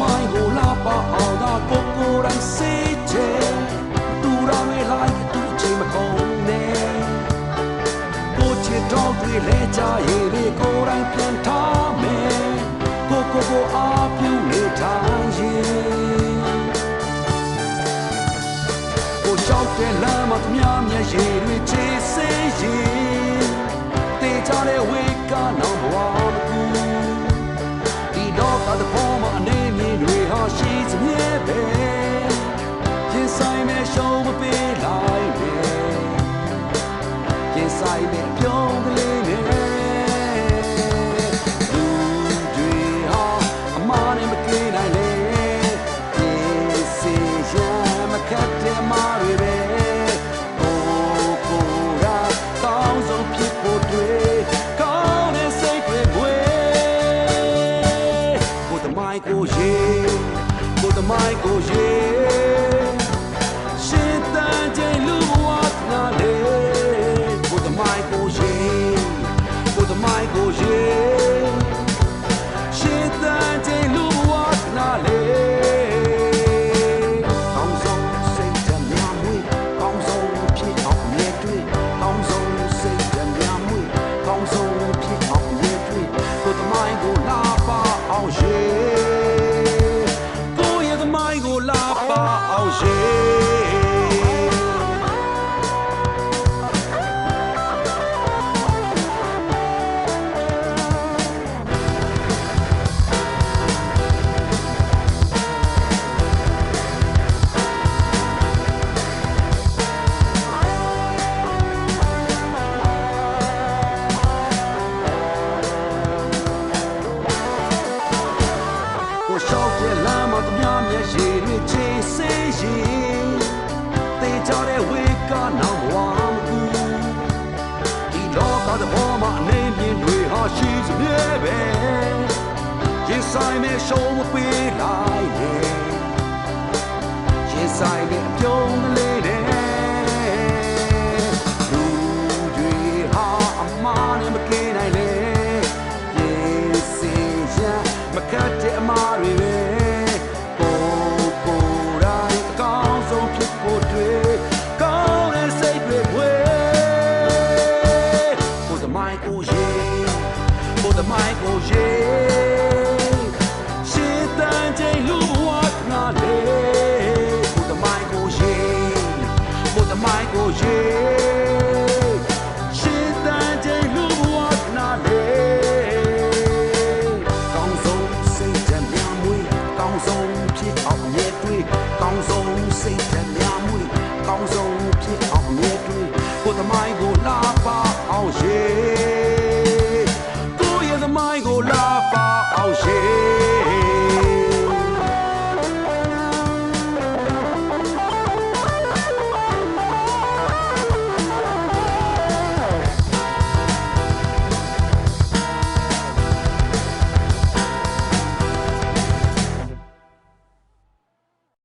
မိုင်းကိုလာပါအောင်သာကိုကိုယ်တိုင်စေးချေတူရမဲလိုက်သူ့ချိန်မကုန်နဲ့ကိုချစ်တော်တွေလဲကြရေလေကိုယ်တိုင်ပြန်ထားမယ်ကိုကိုကိုအားပြုနေထားရင်ကိုရှောက်တဲ့လမ်းမှာမြားမျက်ရည်တွေချေစေးရ ဆိုင်မဲ့ပြုံးကလေးနဲ့လူတွေဟာအမားနဲ့မကင်းနိုင်လေဒီစီရမခတ်တဲ့မာတွေပဲကိုကိုရာကောင်းဆုံးဖြစ်ဖို့တွေ့ကောင်းတဲ့စိတ်တွေကိုကိုတမိုင်းကိုရေကိုတမိုင်းကိုရေရှ မိုင်းကို ရင်တေချာတဲ့ဝေကနောင်ဘဝမကူဒီလောကတဲ့ပေါ်မှာအနေမြင်တွေဟာရှိစမြဲပဲရင်ဆိုင်မဲ့ရှုံးမပေးလိုက်နဲ့ရင်ဆိုင်မဲ့အပြုံး ကိုယ်သမိုင်းကို